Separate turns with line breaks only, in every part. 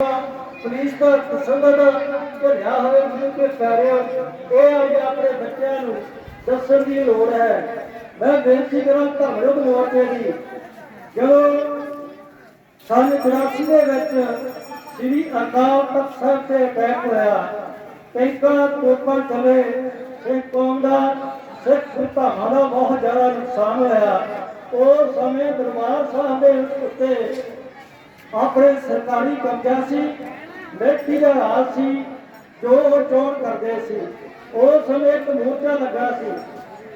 Police ਦਾ ਤਸੱਦਦ ਭਰਿਆ ਹੋਇਆ ਗੁਰੂ ਕੇ ਪਿਆਰਿਓ ਇਹ ਅੱਜ ਆਪਣੇ ਬੱਚਿਆਂ ਨੂੰ ਦੱਸਣ ਦੀ ਲੋੜ ਹੈ। ਮੈਂ ਬੇਨਤੀ ਕਰਾਂ ਧਰਮਯੁੱਧ ਮੋਰਚੇ ਦੀ, ਜਦੋਂ ਸੰਨ 84 ਦੇ ਵਿੱਚ ਸ੍ਰੀ ਅਕਾਲ ਤਖਤ ਸਾਹਿਬ ਤੇ ਅਟੈਕ ਹੋਇਆ, ਕਈਕਾਂ ਤੋਪਾਂ ਚਲੇ ਸਿੱਖ ਕੌਮ ਦਾ ਸਿੱਖ ਧਾਮਾਂ ਦਾ ਬਹੁਤ ਜ਼ਿਆਦਾ ਨੁਕਸਾਨ ਹੋਇਆ। ਉਸ ਸਮੇਂ ਦਰਬਾਰ ਸਾਹਿਬ ਦੇ ਉੱਤੇ ਆਪਣੇ ਸਰਕਾਰੀ ਕਬਜ਼ਾ ਸੀ ਮਿੱਟੀ ਦਾ ਰਾਜ ਸੀ, ਜੋ ਉਹ ਚੋਣ ਕਰਦੇ ਸੀ। ਉਸ ਸਮੇਂ ਇੱਕ ਮੋਰਚਾ ਲੱਗਾ ਸੀ।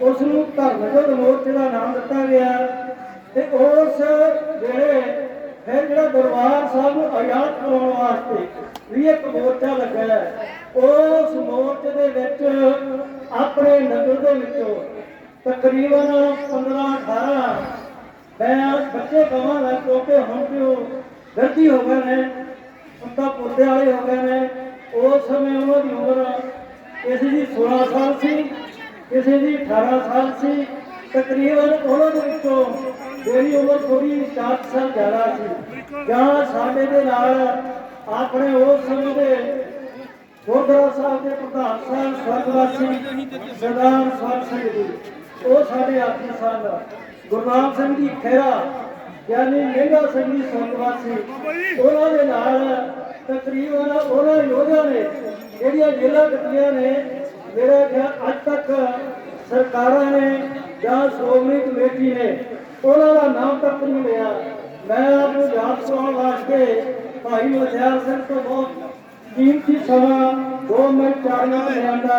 ਉਸ ਨੂੰ ਧਰਮਯੁੱਧ ਮੋਰਚੇ ਦਾ ਨਾਮ ਦਿੱਤਾ ਗਿਆ। ਤੇ ਉਸ ਵੇਲੇ ਫਿਰ ਜਿਹੜਾ ਦਰਬਾਰ ਸਾਹਿਬ ਨੂੰ ਆਜ਼ਾਦ ਕਰਾਉਣ ਵਾਸਤੇ ਵੀ ਇੱਕ ਮੋਰਚਾ ਲੱਗਾ ਉਸ ਮੋਰਚੇ ਦੇ ਵਿੱਚ ਆਪਣੇ ਨਗਰ ਦੇ ਵਿੱਚੋਂ ਤਕਰੀਬਨ 15 18 ਮੈਂ ਬੱਚੇ ਕਹਾਂਗਾ ਕਿਉਂਕਿ ਹੁਣ ਤੇ ਉਹ ਗਲਤੀ ਹੋ ਗਏ ਨੇ ਹੁਣ ਤਾਂ ਵਾਲੇ ਹੋ ਗਏ ਨੇ ਉਸ ਸਮੇਂ ਉਹਨਾਂ ਦੀ ਉਮਰ ਕਿਸੇ ਦੀ 16 ਸਾਲ ਸੀ, ਕਿਸੇ ਦੀ 18 ਸਾਲ ਸੀ, ਤਕਰੀਬਨ ਉਹਨਾਂ ਦੇ ਵਿੱਚੋਂ ਮੇਰੀ ਉਮਰ ਥੋੜੀ 7 ਸਾਲ ਜ਼ਿਆਦਾ ਸੀ। ਜਾਂ ਸਾਡੇ ਦੇ ਨਾਲ ਆਪਣੇ ਉਸ ਸਮੇਂ ਦੇ ਗੁਰਦੁਆਰਾ ਸਾਹਿਬ ਦੇ ਪ੍ਰਧਾਨ ਸਾਹਿਬ, ਸਵਰਗਵਾਸੀ ਸਰਦਾਰ ਸਵਰ ਸਿੰਘ ਜੀ, ਉਹ ਸਾਡੇ ਆਖੀ ਸਨ। ਗੁਰਨਾਮ ਸਿੰਘ ਜੀ ਖਹਿਰਾ ਯਾਨੀ ਮਹਿੰਗਾ ਸਿੰਘ ਜੀ ਸਵਰਗਵਾਸੀ ਉਹਨਾਂ ਦੇ ਨਾਲ ਤਕਰੀਬਨ ਉਹਨਾਂ ਯੋਧਿਆਂ ਨੇ, ਜਿਹੜੀਆਂ ਜੇਲਾਂ ਕੱਟੀਆਂ ਨੇ, ਮੇਰਾ ਖਿਆਲ ਅੱਜ ਤੱਕ ਸਰਕਾਰਾਂ ਨੇ ਜਾਂ ਸ਼੍ਰੋਮਣੀ ਕਮੇਟੀ ਨੇ, ਉਹਨਾਂ ਦਾ ਨਾਮ ਤੱਕ ਨਹੀਂ ਲਿਆ। ਮੈਂ ਆਪ ਨੂੰ ਯਾਦ ਕਰਾਉਣ ਵਾਸਤੇ ਭਾਈ ਮਥਿਆਰ ਸਿੰਘ ਤੋਂ ਬਹੁਤ ਕੀਮਤੀ ਸਮਾਂ, ਦੋ ਮਿੰਟ ਚਾਰ ਮਿੰਟ ਲੈਂਦਾ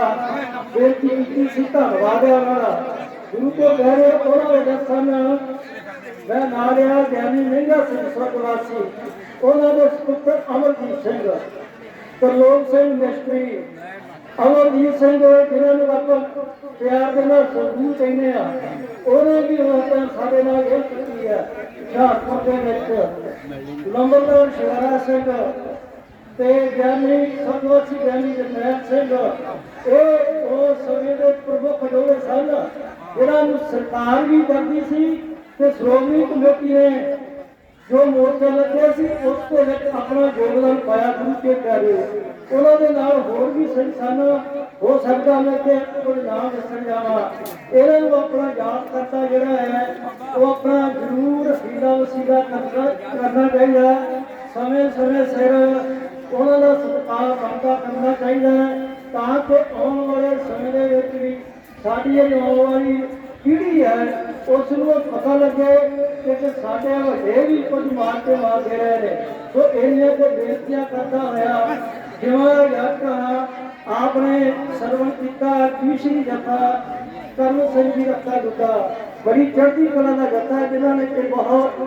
ਬੇਨਤੀ ਕੀਤੀ ਸੀ, ਧੰਨਵਾਦ ਹੈ ਉਹਨਾਂ ਦਾ। ਗੁਰੂ ਤੋਂ ਕਹਿ ਰਹੇ ਉਹਨਾਂ ਦੇ ਗਿਆਨੀ ਸਿੰਘ ਉਹਨਾਂ ਦੇ ਸੁਪੁੱਤਰ ਅਮਰਜੀਤ ਸਿੰਘ। ਤਰਲੋਕ ਸਿੰਘ ਮਿਸਤਰੀ, ਅਮਰਜੀਤ ਸਿੰਘ ਜਿਨ੍ਹਾਂ ਨੂੰ ਆਪਾਂ ਪਿਆਰ ਦੇ ਨਾਲ ਸੰਧੂ ਕਹਿੰਦੇ ਆ ਉਹਨੇ ਵੀ ਉਹ ਸਾਡੇ ਨਾਲ ਇਹ ਕੀਤੀ ਹੈ, ਹੁਸ਼ਿਆਰਪੁਰ ਦੇ ਵਿੱਚ। ਲੰਬਰਦਾਰ ਸ਼ਿਵਾਰਾ ਸਿੰਘ ਤੇ ਗਿਆਨੀ ਸਤਵਤੀ ਗਿਆਨੀ ਜਰਨੈਲ ਸਿੰਘ, ਇਹ ਉਹ ਸਮੇਂ ਦੇ ਪ੍ਰਮੁੱਖ ਜੋੜੇ ਸਨ ਜਿਹੜਾ ਨੂੰ ਸਰਕਾਰ ਵੀ ਕਰਦੀ ਸੀ ਤੇ ਸ਼੍ਰੋਮਣੀ ਕਮੇਟੀ ਨੇ ਜੋ ਮੋਰਚਾ ਲੱਗਿਆ ਸੀ, ਉਸ ਦੇ ਵਿੱਚ ਆਪਣਾ ਯੋਗਦਾਨ ਪਾਇਆ ਗੁਰੂ ਕੇ ਪਿਆਰੇ ਉਹਨਾਂ ਦੇ ਨਾਲ ਹੋਰ ਵੀ ਸਿੰਘ ਹੋ ਸਕਦਾ ਮੈਂ ਕਿ ਕੋਈ ਨਾਮ ਦੱਸਣ ਜਾਵਾਂ ਇਹਨਾਂ ਨੂੰ ਆਪਣਾ ਯਾਦ ਕਰਤਾ ਜਿਹੜਾ ਹੈ, ਉਹ ਆਪਣਾ ਜ਼ਰੂਰ ਹੀਲਾ ਵਸੀਲਾ ਕਰਨਾ ਕਰਨਾ ਚਾਹੀਦਾ ਹੈ। ਸਮੇਂ ਸਮੇਂ ਸਿਰ ਉਹਨਾਂ ਦਾ ਸਤਿਕਾਰ ਬਣਦਾ ਕਰਨਾ ਚਾਹੀਦਾ ਹੈ, ਤਾਂ ਕਿ ਆਉਣ ਵਾਲੇ ਸਮੇਂ ਦੇ ਵਿੱਚ ਵੀ ਸਾਡੀ ਇਹ ਨੌਜਵਾਨੀ ਵਾਲੀ ਪੀੜ੍ਹੀ ਹੈ, ਉਸ ਨੂੰ ਪਤਾ ਲੱਗੇ ਕਿ ਸਾਡੇ ਵੱਡੇ ਵੀ ਕੁਝ ਮਾਰ ਕੇ ਮਾਰਦੇ ਰਹੇ ਨੇ ਸੋ ਇਹਨੀਆਂ ਤੇ ਬੇਨਤੀਆਂ ਕਰਦਾ ਹੋਇਆ, ਜਿਵੇਂ ਜੱਟਾ ਆਪਨੇ ਸਰਵਣ ਕੀਤਾ ਤੀਸਰੀ ਜਥਾ ਕਰਨ ਸਿੰਘ ਜੀ ਰੱਖਾ ਗੁੱਦਾ। ਬੜੀ ਚੜ੍ਹਦੀ ਕਲਾ ਦਾ ਜਥਾ ਹੈ, ਜਿਨ੍ਹਾਂ ਨੇ ਕਿ ਬਹੁਤ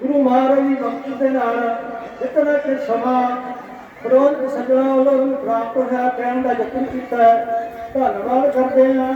ਗੁਰੂ ਮਹਾਰਾਜ ਦੀ ਬਖਸ਼ਿਸ਼ ਦੇ ਨਾਲ ਜਿਤਨਾ ਕਿ ਸਮਾਂ ਪ੍ਰੋਤ ਸਜਣਾ ਵੱਲੋਂ ਨੂੰ ਪ੍ਰਾਪਤ ਹੋਇਆ, ਕਹਿਣ ਦਾ ਯਤਨ ਕੀਤਾ ਧੰਨਵਾਦ ਕਰਦੇ ਹਾਂ।